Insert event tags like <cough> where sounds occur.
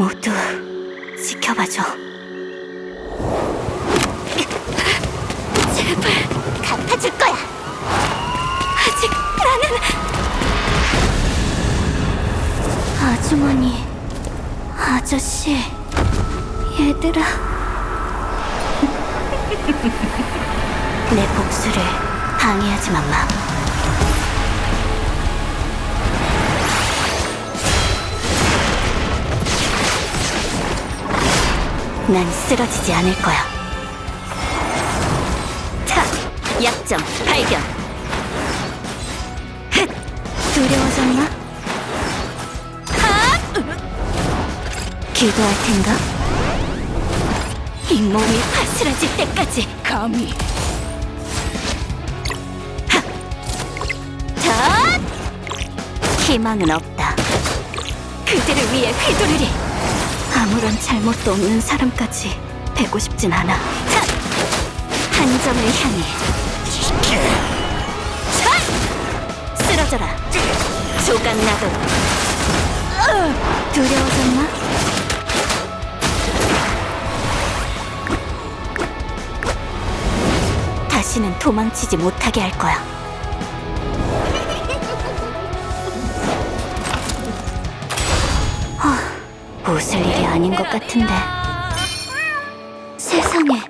모두 지켜봐줘. 제발 갚아줄 거야. 아직 나는 아주머니, 아저씨, 얘들아. <laughs> 내 복수를 방해하지만 마. 난 쓰러지지 않을 거야. 자, 약점 발견. 흑! 두려워졌나? 하! 기도할 텐가? 이 몸이 파스라질 때까지 감히. 자! 희망은 없다. 그들을 위해 휘두르리. 아무런 잘못도 없는 사람까지 되고 싶진 않아. 자! 한 점을 향해. 자! 쓰러져라. 조각나도. 으! 두려워졌나? 다시는 도망치지 못하게 할 거야. 웃을 일이 아닌 것 같은데. 세상에,